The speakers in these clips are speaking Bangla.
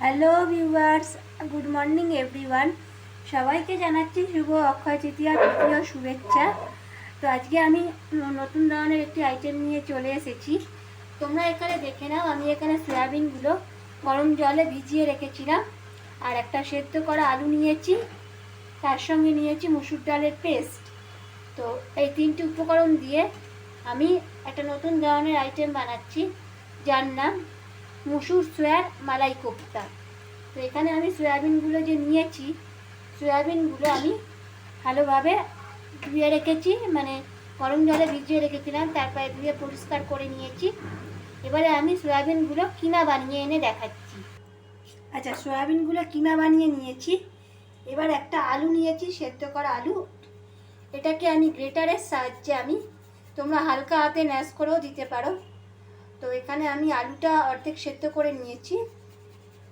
Hello viewers good morning everyone সবাইকে জানাচ্ছি শুভ অক্ষয় তৃতীয়া, তৃতীয় শুভেচ্ছা। তো আজকে আমি নতুন ধরনের একটি আইটেম নিয়ে চলে এসেছি। তোমরা এখানে দেখে নাও, আমি এখানে সয়াবিনগুলো গরম জলে ভিজিয়ে রেখেছিলাম। আর একটা সেদ্ধ করা আলু নিয়েছি। তার সঙ্গে নিয়েছি মুসুর ডালের পেস্ট। তো এই তিনটি উপকরণ দিয়ে আমি একটা নতুন ধরনের আইটেম বানাচ্ছি। যার নাম মুসুর সোয়ার মালাই কোপ্তা। তো এখানে আমি সয়াবিনগুলো যে নিয়েছি, সয়াবিনগুলো আমি ভালোভাবে ধুয়ে রেখেছি মানে গরম জলে ভিজিয়ে রেখেছিলাম, তারপরে ধুয়ে পরিষ্কার করে নিয়েছি। এবারে আমি সয়াবিনগুলো কিমা বানিয়ে এনে দেখাচ্ছি। আচ্ছা সয়াবিনগুলো কিমা বানিয়ে নিয়েছি। এবার একটা আলু নিয়েছি, সেদ্ধ করা আলু। এটাকে আমি গ্রেটারের সাহায্যে আমি তোমরা হালকা হাতে ন্যাশ করেও দিতে পারো। তো এখানে আমি আলুটা অর্ধেক সেদ্ধ করে নিয়েছি।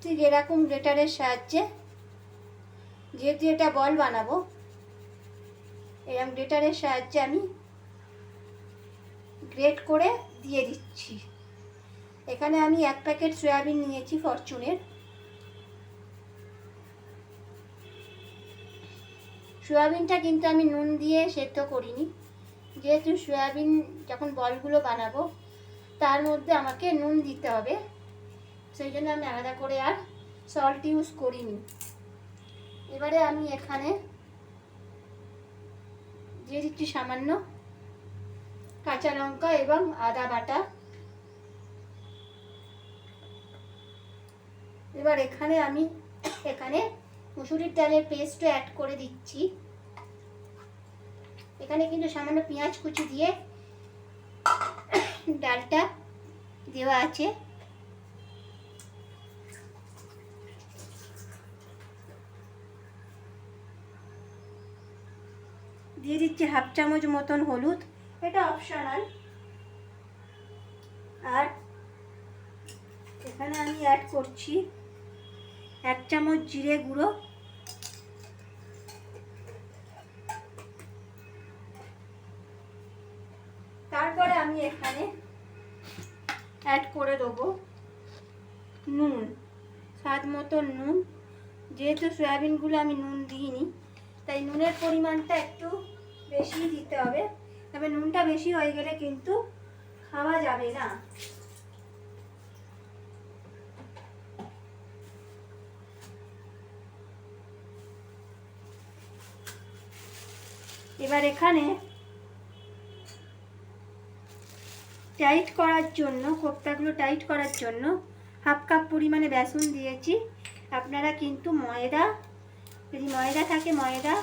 ঠিক এরকম গ্রেটারের সাহায্যে। যেহেতু এটা বল বানাবো, এরকম গ্রেটারের সাহায্যে আমি গ্রেট করে দিয়ে দিচ্ছি। এখানে আমি এক প্যাকেট সয়াবিন নিয়েছি ফরচুনের। সয়াবিনটা কিন্তু আমি নুন দিয়ে সেদ্ধ করিনি। যেহেতু সয়াবিন যখন বলগুলো বানাবো তার মধ্যে আমাকে নুন দিতে হবে। সেই জন্য আমি আলাদা করে আর সল্ট ইউজ করিনি। এবারে আমি এখানে দিয়ে দিচ্ছি সামান্য কাঁচা লঙ্কা এবং আদা বাটা। এবার এখানে আমি এখানে মুসুরির ডালের পেস্টও অ্যাড করে দিচ্ছি। এখানে কিন্তু সামান্য পেঁয়াজ কুচি দিয়ে ডালটা দেওয়া আছে। দিয়ে দিচ্ছি হাফ চামচ মতন হলুদ। এটা অপশনাল আর এখানে আমি অ্যাড করছি এক চামচ জিরে গুঁড়ো তারপরে আমি এখানে অ্যাড করে দেবো নুন স্বাদ মতো নুন যেহেতু সয়াবিনগুলো আমি নুন দিইনি, তাই নুনের পরিমাণটা একটু বেশি দিতে হবে। তবে নুনটা বেশি হয়ে গেলে কিন্তু খাওয়া যাবে না। এবার এখানে টাইট করার জন্য, কোপ্তাগুলো টাইট করার জন্য হাফ কাপ পরিমাণে বেসন দিয়েছি। আপনারা কিন্তু ময়দা, যদি ময়দা থাকে ময়দা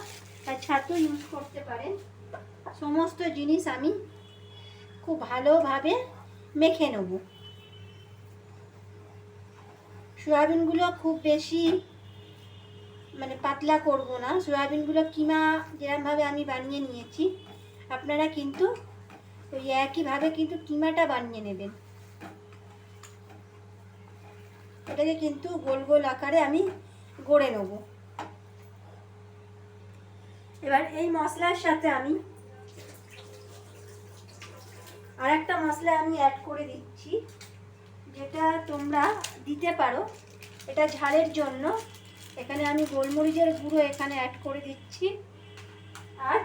বা ছাতু ইউজ করতে পারেন। সমস্ত জিনিস আমি খুব ভালোভাবে মেখে নেব। সয়াবিনগুলো খুব বেশি মানে পাতলা করব না। সয়াবিনগুলো কিমা যেরমভাবে আমি বানিয়ে নিয়েছি, আপনারা কিন্তু ওই একইভাবে কিন্তু কিমাটা বানিয়ে নেবেন। এটাকে কিন্তু গোল গোল আকারে আমি গড়ে নেব। এবার এই মশলার সাথে আমি আর একটা মশলা আমি অ্যাড করে দিচ্ছি, যেটা তোমরা দিতে পারো। এটা ঝালের জন্য। এখানে আমি গোলমরিচের গুঁড়ো এখানে অ্যাড করে দিচ্ছি। আর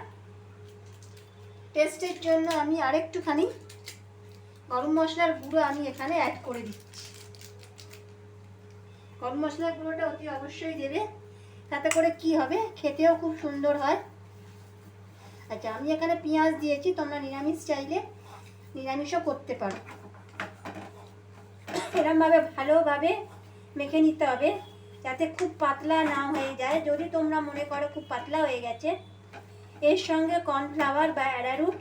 টেস্টের জন্য আমি আরেকটুখানি গরম মশলার গুঁড়ো আমি এখানে অ্যাড করে দিচ্ছি। গরম মশলার গুঁড়োটা অতি অবশ্যই দেবে। তাতে করে কি হবে? খেতেও খুব সুন্দর হয়। আচ্ছা আমি এখানে পেঁয়াজ দিয়েছি, তোমরা নিরামিষ চাইলে নিরামিষও করতে পারো। এরমভাবে ভালোভাবে মেখে নিতে হবে, যাতে খুব পাতলা না হয়ে যায়। যদি তোমরা মনে করো খুব পাতলা হয়ে গেছে, এর সঙ্গে কর্নফ্লাওয়ার বা অ্যারারুট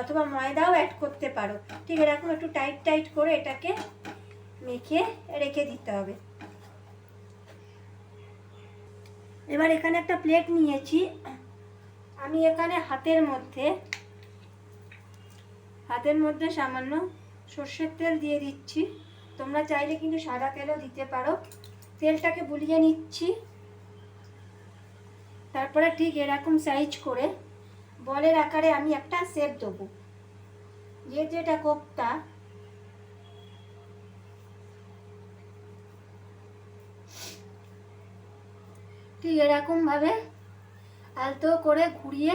অথবা ময়দাও অ্যাড করতে পারো। ঠিক এরকম একটু টাইট টাইট করে এটাকে মেখে রেখে দিতে হবে। এবার এখানে একটা প্লেট নিয়েছি। আমি এখানে হাতের মধ্যে হাতের মধ্যে সামান্য সর্ষের তেল দিয়ে দিচ্ছি। তোমরা চাইলে কিন্তু সাদা তেলও দিতে পারো। তেলটাকে বুলিয়ে নিচ্ছি। তারপরে ঠিক এরকম সাইজ করে বলের আকারে আমি একটা শেপ দেবো। যেহেতু এটা কোপ্তা ঠিক এরকমভাবে আলতো করে ঘুরিয়ে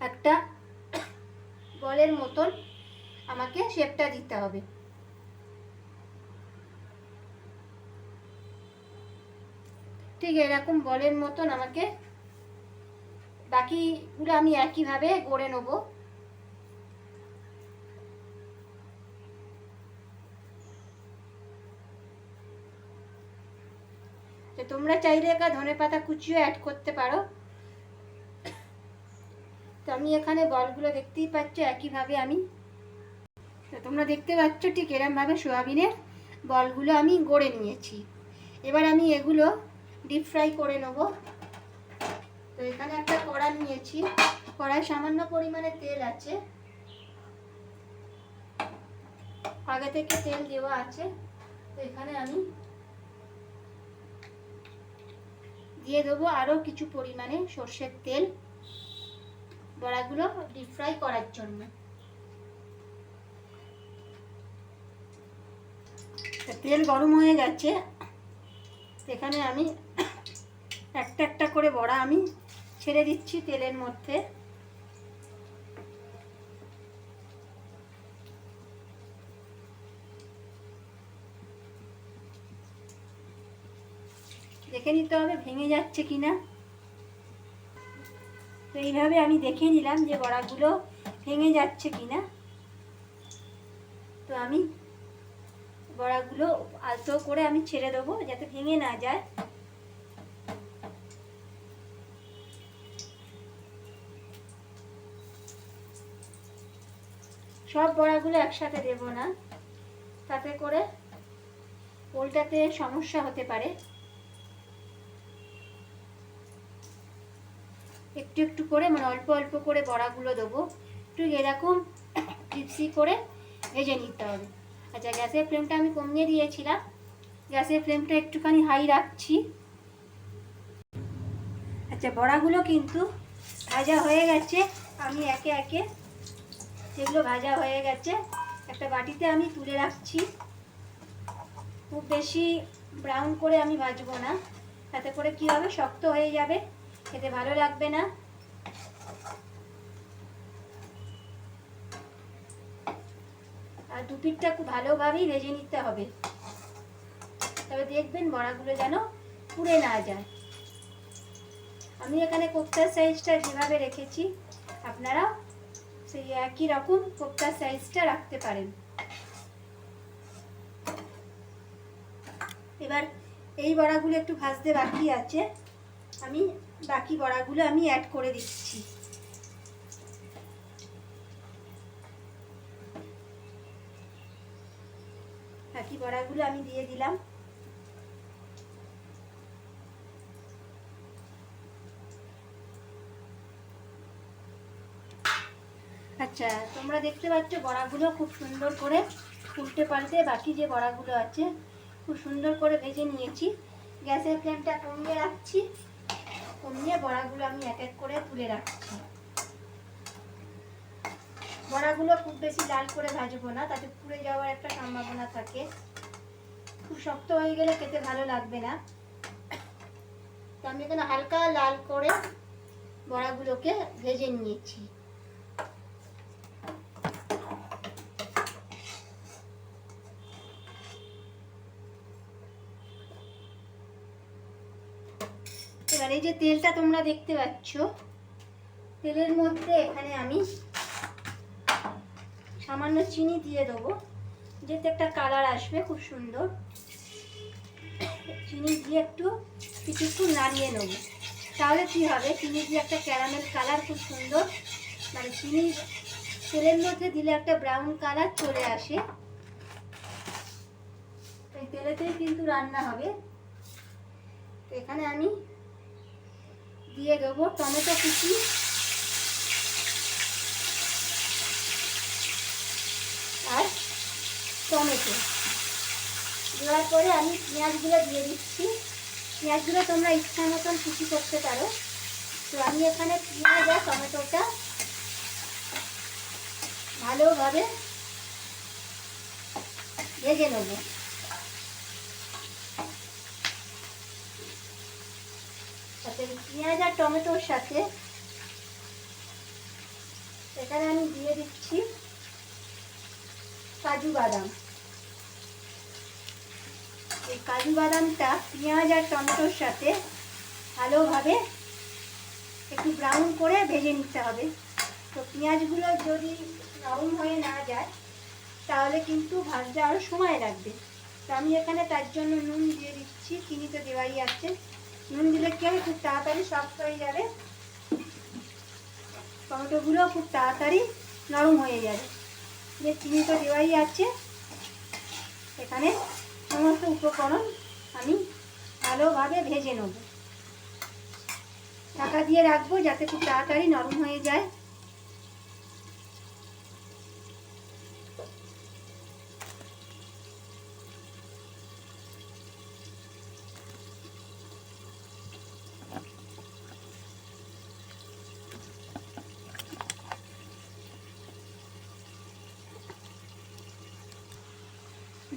একটা বলের মতন আমাকে শেপটা দিতে হবে। ঠিক এরকম বলের মতন আমাকে বাকিগুলো আমি একইভাবে গড়ে নেব। তো তোমরা চাইলে একা ধনে পাতা কুচিও অ্যাড করতে পারো। তো আমি এখানে বলগুলো দেখতেই পাচ্ছ, একইভাবে আমি। তো তোমরা দেখতে পাচ্ছ ঠিক এরমভাবে সোয়াবিনের বলগুলো আমি গড়ে নিয়েছি। এবার আমি এগুলো ডিপ ফ্রাই করে নেব। তো এখানে একটা কড়া নিয়েছি। কড়ায় সামান্য পরিমাণে তেল আছে। আগে থেকে তেল দেওয়া আছে। তো এখানে আমি দিয়ে দেবো আরও কিছু পরিমাণে সর্ষের তেল বড়াগুলো ডিপ ফ্রাই করার জন্য। তেল গরম হয়ে গেছে। এখানে আমি একটা একটা করে বড়া আমি ছেড়ে দিচ্ছি তেলের মধ্যে। দেখে নিতে হবে, ভেঙে যাচ্ছে কি না তো এইভাবে আমি দেখে নিলাম যে বড়াগুলো ভেঙে যাচ্ছে কি না তো আমি বড়াগুলো আলতো করে আমি ছেড়ে দেবো যাতে ভেঙে না যায়। সব বড়াগুলো একসাথে দেব না, তাতে করে পোলটাতে সমস্যা হতে পারে। একটু একটু করে মানে অল্প অল্প করে বড়াগুলো দেবো। একটু এরকম ক্রিপসি করে ভেজে নিতে হবে। আচ্ছা গ্যাসের ফ্লেমটা আমি কমিয়ে দিয়েছিলাম। গ্যাসের ফ্লেমটা একটুখানি হাই রাখছি। আচ্ছা বড়াগুলো কিন্তু ভাজা হয়ে গেছে। আমি একে একে যেগুলো ভাজা হয়ে গেছে, একটা বাটিতে আমি তুলে রাখছি। খুব বেশি ব্রাউন করে আমি ভাজবো না। তাতে করে কী হবে? শক্ত হয়ে যাবে। খেতে ভালো লাগবে না। আর দু পিঠটা খুব ভালোভাবেই ভেজে নিতে হবে। তবে দেখবেন বড়াগুলো যেন পুড়ে না যায়। আমি এখানে কোপ্তার সাইজটা যেভাবে রেখেছি আপনারা সেই একই রকম কোপ্তার সাইজটা রাখতে পারেন। এবার এই বড়াগুলো একটু ভাজতে বাকি আছে। আমি বাকি বড়াগুলো আমি অ্যাড করে দিচ্ছি। বাকি বড়াগুলো আমি দিয়ে দিলাম। আচ্ছা তোমরা দেখতে পাচ্ছ বড়াগুলো খুব সুন্দর করে উল্টে পাল্টে বাকি যে বড়াগুলো আছে, খুব সুন্দর করে ভেজে নিয়েছি। গ্যাসের ফ্লেমটা কমিয়ে রাখছি। কমিয়ে বড়াগুলো আমি এক এক করে তুলে রাখছি। বড়াগুলো খুব বেশি লাল করে ভাজবো না, তাতে পুড়ে যাওয়ার একটা সম্ভাবনা থাকে। খুব শক্ত হয়ে গেলে খেতে ভালো লাগবে না। তো আমি এখানে হালকা লাল করে বড়াগুলোকে ভেজে নিয়েছি। এই যে তেলটা তোমরা দেখতে পাচ্ছ, তেলের মধ্যে এখানে আমি সামান্য চিনি দিয়ে দেবো। যেতে একটা কালার আসবে, খুব সুন্দর। চিনি দিয়ে একটু কিছুক্ষণ নাড়িয়ে নেব। তাহলে কী হবে? চিনি দিয়ে একটা ক্যারামেল কালার খুব সুন্দর। মানে চিনি তেলের মধ্যে দিলে একটা ব্রাউন কালার চলে আসে। এই তেলেতেই কিন্তু রান্না হবে। এখানে আমি দিয়ে দেবো টমেটো কুচি। আর টমেটো। দেওয়ার পরে আমি পেঁয়াজগুলো দিয়ে দিচ্ছি। পেঁয়াজগুলো তোমরা ইচ্ছা মতন কুচি করতে পারো। তো আমি এখানে পেঁয়াজ আর টমেটোটা ভালোভাবে ভেজে নেব। পেঁয়াজ আর টমেটোর সাথে এখানে আমি দিয়ে দিচ্ছি কাজু বাদাম। এই কাজু বাদামটা পেঁয়াজ আর টমেটোর সাথে ভালোভাবে একটু ব্রাউন করে ভেজে নিতে হবে। তো পেঁয়াজগুলো যদি নরম হয়ে না যায়, তাহলে কিন্তু ভাজতে আরও সময় লাগবে। তো আমি এখানে তার জন্য নুন দিয়ে দিচ্ছি, চিনি তো দেওয়াই আছে। দিলে কি হবে? খুব তাড়াতাড়ি সফট হয়ে যাবে। টমেটোগুলো খুব তাড়াতাড়ি নরম হয়ে যাবে। যে চিনি তো দেওয়াই আছে। এখানে সমস্ত উপকরণ আমি ভালোভাবে ভেজে নেব। ঢাকা দিয়ে রাখব যাতে খুব তাড়াতাড়ি নরম হয়ে যায়।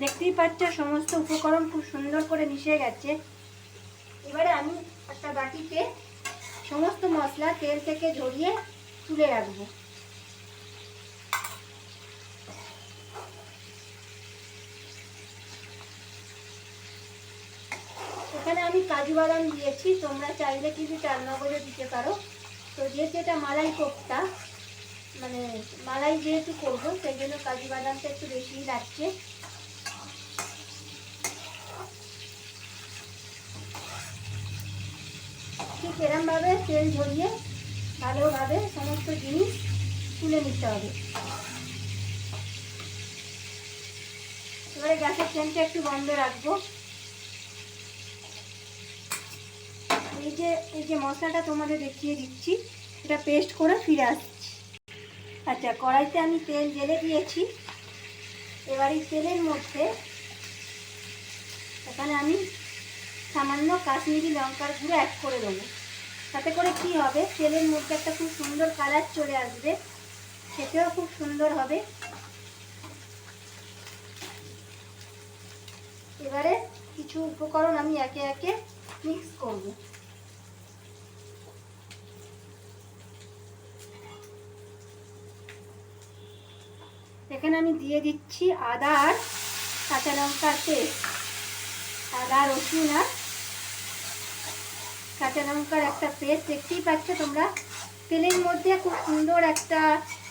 দেখতেই পাচ্ছ, সমস্ত উপকরণ খুব সুন্দর করে মিশে গেছে। এবারে আমি একটা বাটিতে সমস্ত মশলা, তেল থেকে ঝরিয়ে তুলে রাখব। এখানে আমি কাজু বাদাম দিয়েছি, তোমরা চাইলে কিছু কিন্তু চালনগরে দিতে পারো। তো যেহেতু এটা মালাই কোপ্তা মানে মালাই যেহেতু করব, সেই জন্য কাজু বাদামটা একটু বেশিই লাগছে। এরমভাবে তেল ঝরিয়ে ভালোভাবে সমস্ত জিনিস তুলে নিতে হবে। এবারে গ্যাসের ফ্লেমটা একটু বন্ধ রাখব। এই যে এই যে মশলাটা তোমাদের দেখিয়ে দিচ্ছি, এটা পেস্ট করে ফিরে আসছি। আচ্ছা কড়াইতে আমি তেল জেলে দিয়েছি। এবার এই তেলের মধ্যে এখানে আমি সামান্য কাশ্মীরি লঙ্কার গুঁড়ো অ্যাড করে দেবো। তাতে করে কি হবে? তেলের মধ্যে একটা খুব সুন্দর কালার চলে আসবে। খেতেও খুব সুন্দর হবে। এবারে কিছু উপকরণ আমি একে একে মিক্স করব। এখানে আমি দিয়ে দিচ্ছি আদা আর কাঁচা লঙ্কার পেস্ট। আদা, রসুন আর কাঁচা লঙ্কার একটা পেস্ট দেখতেই পাচ্ছ তোমরা। তেলের মধ্যে খুব সুন্দর একটা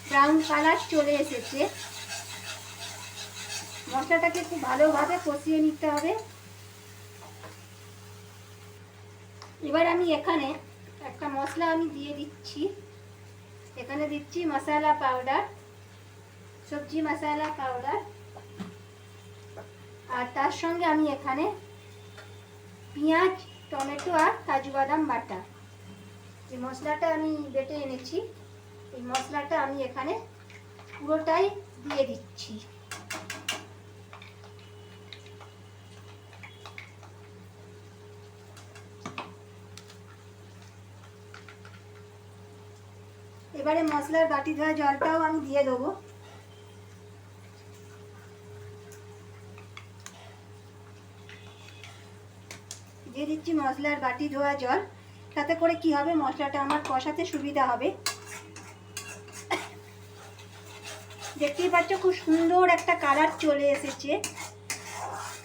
ব্রাউন কালার চলে এসেছে। মশলাটাকে খুব ভালোভাবে কষিয়ে নিতে হবে। এবার আমি এখানে একটা মশলা আমি দিয়ে দিচ্ছি। এখানে দিচ্ছি মশলা পাউডার সবজি মশলা পাউডার আর তার সঙ্গে আমি এখানে পেঁয়াজ টমেটো আর কাজু বাদাম বাটা। এই মশলাটা আমি বেটে এনেছি। এই মশলাটা আমি এখানে পুরোটাই দিয়ে দিচ্ছি। এবারে মশলার বাটি ধোয়া জলটাও আমি দিয়ে দেবো। দিয়ে দিচ্ছি মশলার বাটি ধোয়া জল। তাতে করে কি হবে? মশলাটা আমার কষাতে সুবিধা হবে। দেখতেই পাচ্ছ খুব সুন্দর একটা কালার চলে এসেছে।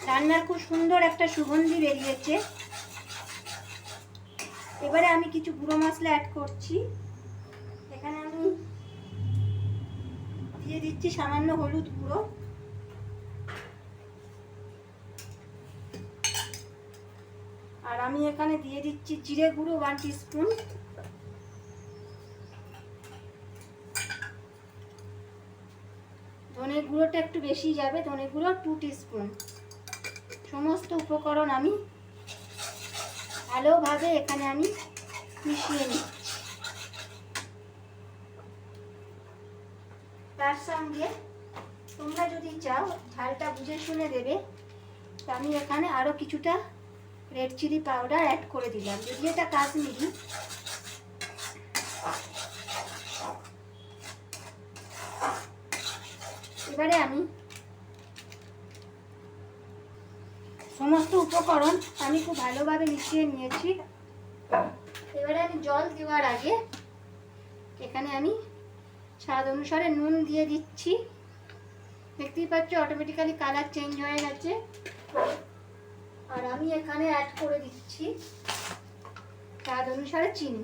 রান্নার খুব সুন্দর একটা সুগন্ধি বেরিয়েছে। এবারে আমি কিছু গুঁড়ো মশলা অ্যাড করছি। এখানে আমি দিয়ে দিচ্ছি সামান্য হলুদ গুঁড়ো আর আমি এখানে দিয়ে দিচ্ছি জিরে গুঁড়ো ওয়ান স্পুন ধনে গুঁড়োটা একটু বেশি যাবে, ধনে গুঁড়ো টু স্পুন সমস্ত উপকরণ আমি ভালোভাবে এখানে আমি মিশিয়ে নিচ্ছি। তার সঙ্গে তোমরা যদি চাও, ঝালটা বুঝে শুনে দেবে আমি এখানে আরও কিছুটা রেড চিলি পাউডার অ্যাড করে দিলাম। যদি এটা কাশ্মীরি এবারে আমি সমস্ত উপকরণ আমি খুব ভালোভাবে মিশিয়ে নিয়েছি। এবারে আমি জল দেওয়ার আগে এখানে আমি স্বাদ অনুসারে নুন দিয়ে দিচ্ছি। দেখতেই পাচ্ছ অটোমেটিক্যালি কালার চেঞ্জ হয়ে গেছে। আর আমি এখানে অ্যাড করে দিচ্ছি স্বাদ অনুসারে চিনি।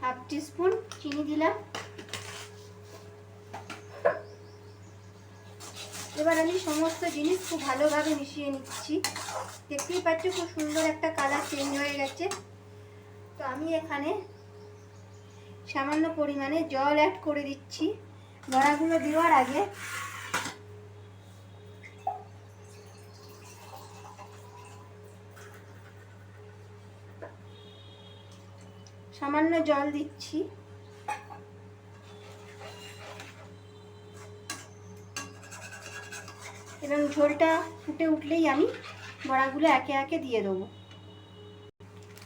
হাফ টিস্পুন চিনি দিলাম। এবার আমি সমস্ত জিনিস খুব ভালোভাবে মিশিয়ে নিচ্ছি। দেখতেই পাচ্ছ খুব সুন্দর একটা কালার চেঞ্জ হয়ে গেছে। তো আমি এখানে সামান্য পরিমাণে জল অ্যাড করে দিচ্ছি। বড়াগুলো দেওয়ার আগে সামান্য জল দিচ্ছি। এবং ঝোলটা ফুটে উঠলেই আমি বড়াগুলো একে একে দিয়ে দেবো।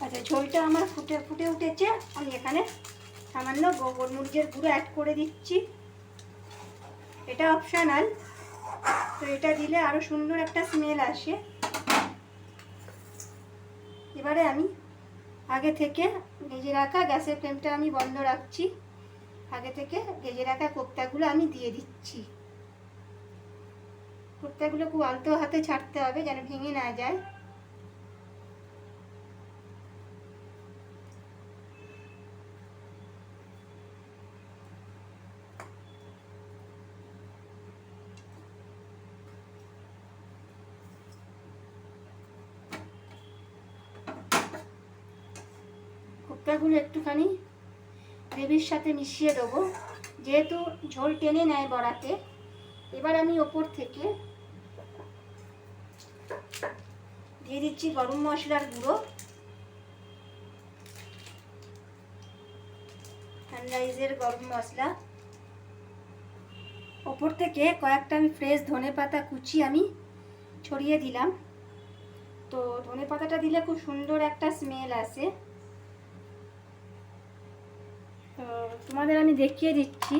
আচ্ছা ঝোলটা আমার ফুটে ফুটে উঠেছে। আমি এখানে সামান্য গোলমরিচের গুঁড়ো অ্যাড করে দিচ্ছি। এটা অপশানাল তো এটা দিলে আরও সুন্দর একটা স্মেল আসে। এবারে আমি আগে থেকে ভেজে রাখা গ্যাসের ফ্লেমটা আমি বন্ধ রাখছি। আগে থেকে ভেজে রাখা কোপ্তাগুলো আমি দিয়ে দিচ্ছি। কোপ্তাগুলো খুব আলতো হাতে ছাড়তে হবে যেন ভেঙে না যায়। কোপ্তাগুলো একটুখানি গ্রেভির সাথে মিশিয়ে দেবো। যেহেতু ঝোল টেনে নেয় বড়াতে, এবার আমি ওপর থেকে দিয়ে দিচ্ছি গরম মশলার গুঁড়ো। সানরাইজের গরম মশলা। ওপর থেকে কয়েকটা আমি ফ্রেশ ধনে পাতা কুচি আমি ছড়িয়ে দিলাম। তো ধনে পাতাটা দিলে খুব সুন্দর একটা স্মেল আসে। তো তোমাদের আমি দেখিয়ে দিচ্ছি।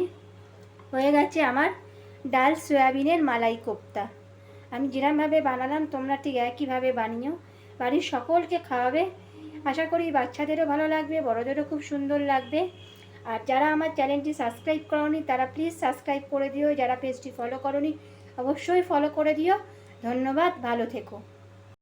হয়ে গেছে আমার ডাল সয়াবিনের মালাই কোপ্তা। আমি যেরমভাবে বানালাম, তোমরা ঠিক একইভাবে বানিও। বাড়ির সকলকে খাওয়াবে। আশা করি বাচ্চাদেরও ভালো লাগবে, বড়দেরও খুব সুন্দর লাগবে। আর যারা আমার চ্যানেলটি সাবস্ক্রাইব করনি, তারা প্লিজ সাবস্ক্রাইব করে দিও। যারা পেজটি ফলো করনি, অবশ্যই ফলো করে দিও। ধন্যবাদ, ভালো থেকো।